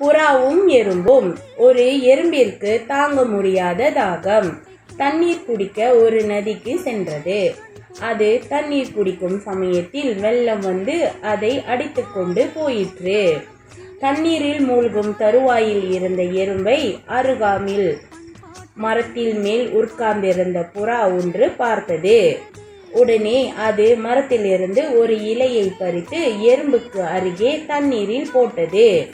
புறாவும் எறும்பும். ஒரு எறும்பிற்கு தாங்க முடியாத தாகம். தண்ணீர் குடிக்க ஒரு நதிக்கு சென்றது. அது தண்ணீர் குடிக்கும் சமயத்தில் வெள்ளம் வந்து அதை அடித்துக்கொண்டு போயிற்று. தண்ணீரில் மூழ்கும் தருவாயில் இருந்த எறும்பை அருகாமில் மரத்தில் மேல் உட்கார்ந்திருந்த புறா ஒன்று பார்த்தது. உடனே அது மரத்திலிருந்து ஒரு இலையை பறித்து எறும்புக்கு அருகே தண்ணீரில் போட்டது.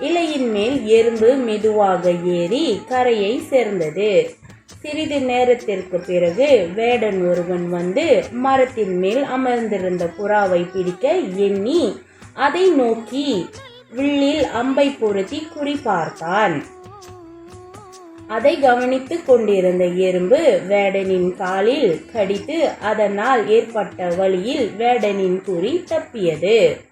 இலையின் மேல் எறும்பு மெதுவாக ஏறி கரையை சேர்ந்தது. சிறிது நேரத்திற்கு பிறகு வேடன் ஒருவன் வந்து மரத்தின் மேல் அமர்ந்திருந்த புறாவை பிடிக்க எண்ணி அதை நோக்கி வில்லில் அம்பை பொருத்தி குறிபார்த்தான் அதை கவனித்துக் கொண்டிருந்த எறும்பு வேடனின் காலில் கடித்து அதனால் ஏற்பட்ட வழியில் வேடனின் குறி தப்பியது.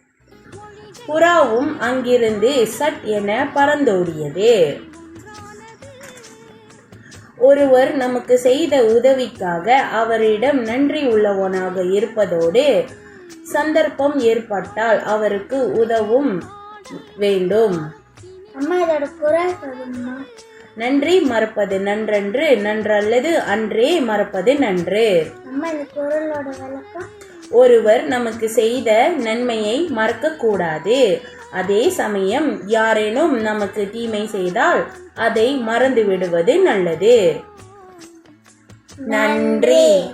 புறாவும் அங்கிருந்து சட் என பறந்தோடியது. ஒருவர் நமக்கு செய்த உதவிக்காக அவரிடம் நன்றி உள்ளவனாக இருப்பதோடு சந்தர்ப்பம் ஏற்பட்டால் அவருக்கு உதவும் வேண்டும். நன்றி மறப்பது நன்றன்று நன்றல்லது அன்றே மறப்பது நன்று. ஒருவர் நமக்கு செய்த நன்மையை மறக்கக்கூடாது. அதே சமயம் யாரேனும் நமக்கு தீமை செய்தால் அதை மறந்து விடுவது நல்லது. நன்றி.